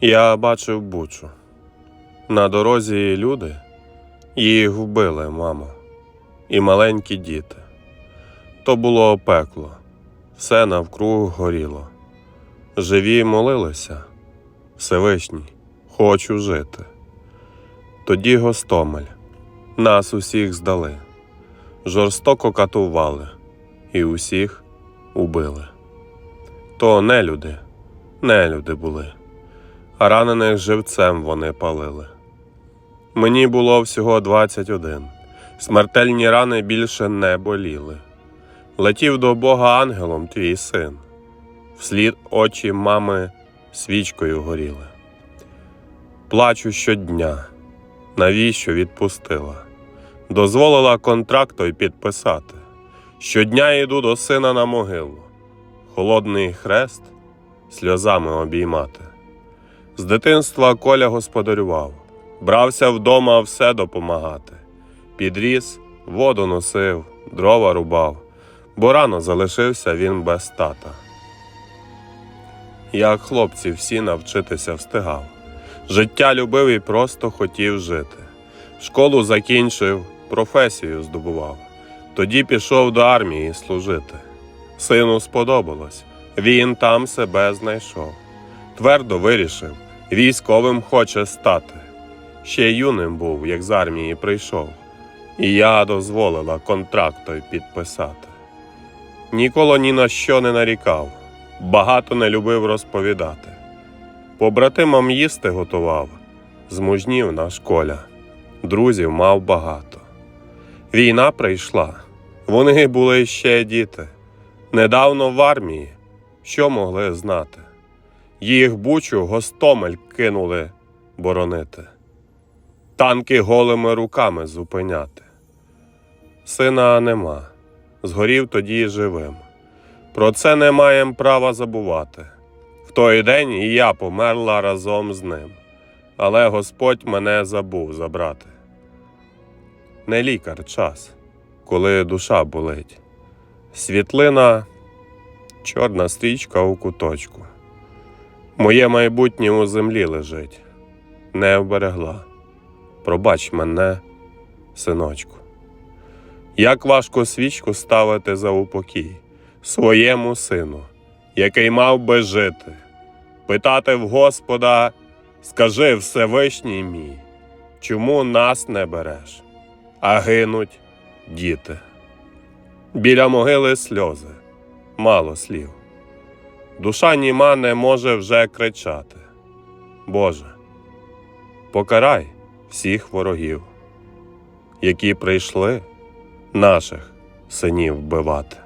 Я бачив бучу. На дорозі люди, їх вбили, мамо, і маленькі діти. То було пекло, все навкруг горіло. Живі молилися, Всевишній, хочу жити. Тоді Гостомель, нас усіх здали, жорстоко катували і усіх убили. То не люди, не люди були ранених живцем вони палили. Мені було всього 21. Смертельні рани більше не боліли. Летів до Бога ангелом твій син, вслід очі мами свічкою горіли. Плачу щодня, навіщо відпустила? Дозволила контракт той підписати. Щодня йду до сина на могилу, холодний хрест сльозами обіймати. З дитинства Коля господарював, брався вдома все допомагати. Підріс, воду носив, дрова рубав, бо рано залишився він без тата. Як хлопці всі навчитися встигав. Життя любив і просто хотів жити. Школу закінчив, професію здобував. Тоді пішов до армії служити. Сину сподобалось, він там себе знайшов. Твердо вирішив, військовим хоче стати. Ще юним був, як з армії прийшов, і я дозволила контракт той підписати. Ніколи ні на що не нарікав, багато не любив розповідати. Побратимам їсти готував, змужнів наш коля, друзів мав багато. Війна прийшла, вони були ще діти, недавно в армії, що могли знати. Їх бучу гостомель кинули боронити, танки голими руками зупиняти. Сина нема, згорів тоді живим. Про це не маєм права забувати. В той день і я померла разом з ним, але Господь мене забув забрати. Не лікар час, коли душа болить. Світлина, чорна стрічка у куточку. Моє майбутнє у землі лежить, не вберегла. Пробач мене, синочку. Як важко свічку ставити за упокій своєму сину, який мав би жити, питати в Господа, скажи Всевишній мій, чому нас не береш, а гинуть діти. Біля могили сльози, мало слів. Душа німа не може вже кричати. Боже, покарай всіх ворогів, які прийшли наших синів вбивати.